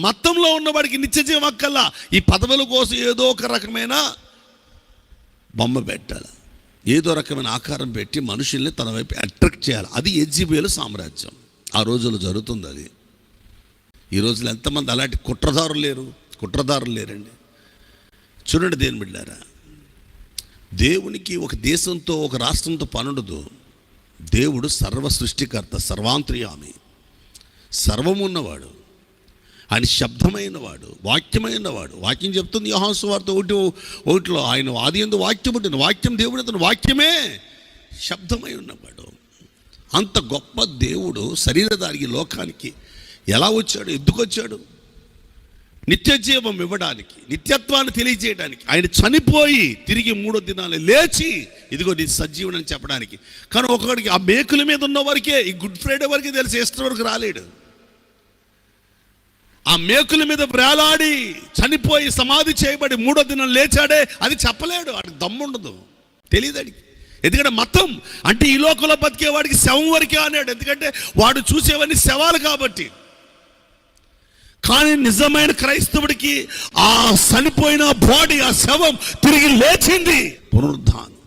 మతంలో ఉన్నవాడికి నిత్య జీవం ఈ పదవుల కోసం ఏదో ఒక రకమైన బొమ్మ పెట్టాలి. ఏదో రకమైన ఆకారం పెట్టి మనుషుల్ని తన వైపు అట్రాక్ట్ చేయాలి. అది ఎజ్జిబిఎల్ సామ్రాజ్యం. ఆ రోజుల్లో జరుగుతుంది అది. ఈ రోజుల్లో ఎంతమంది అలాంటి కుట్రదారులు లేరు. కుట్రదారులు లేరండి. చూడండి దేని బిడ్డారా. దేవునికి ఒక దేశంతో ఒక రాష్ట్రంతో పనుండదు. దేవుడు సర్వ సృష్టికర్త సర్వాంతర్యామి. సర్వమున్నవాడు. ఆయన శబ్దమైన వాడు వాక్యమైన వాడు వాక్యం చెప్తుంది యోహాసు వార్త ఒకటి ఒకటిలో ఆయన ఆది ఎందు వాక్యం ఉంటుంది. వాక్యం దేవుడు అతను వాక్యమే శబ్దమై ఉన్నవాడు. అంత గొప్ప దేవుడు శరీరధారి లోకానికి ఎలా వచ్చాడు? ఎందుకొచ్చాడు నిత్య జీవం ఇవ్వడానికి నిత్యత్వాన్ని తెలియజేయడానికి. ఆయన చనిపోయి తిరిగి మూడో దినాలు లేచి ఇదిగో నీ సజీవుడు అని చెప్పడానికి. కానీ ఒకడికి ఆ మేకుల మీద ఉన్న వరకే ఈ గుడ్ ఫ్రైడే వరకే తెలిసి ఇస్తున్న వరకు రాలేడు. ఆ మేకుల మీద వేలాడి చనిపోయి సమాధి చేయబడి మూడో దినం లేచాడే అది చెప్పలేడు. వాడికి దమ్ముండదు తెలియదు అడిగి ఎందుకంటే మతం అంటే ఈ లోకంలో బతికే వాడికి శవం వరకే అన్నాడు. ఎందుకంటే వాడు చూసేవన్నీ శవాలు కాబట్టి. కానీ నిజమైన క్రైస్తవుడికి ఆ చనిపోయిన బాడీ ఆ శవం తిరిగి లేచింది. పునరుద్ధానం.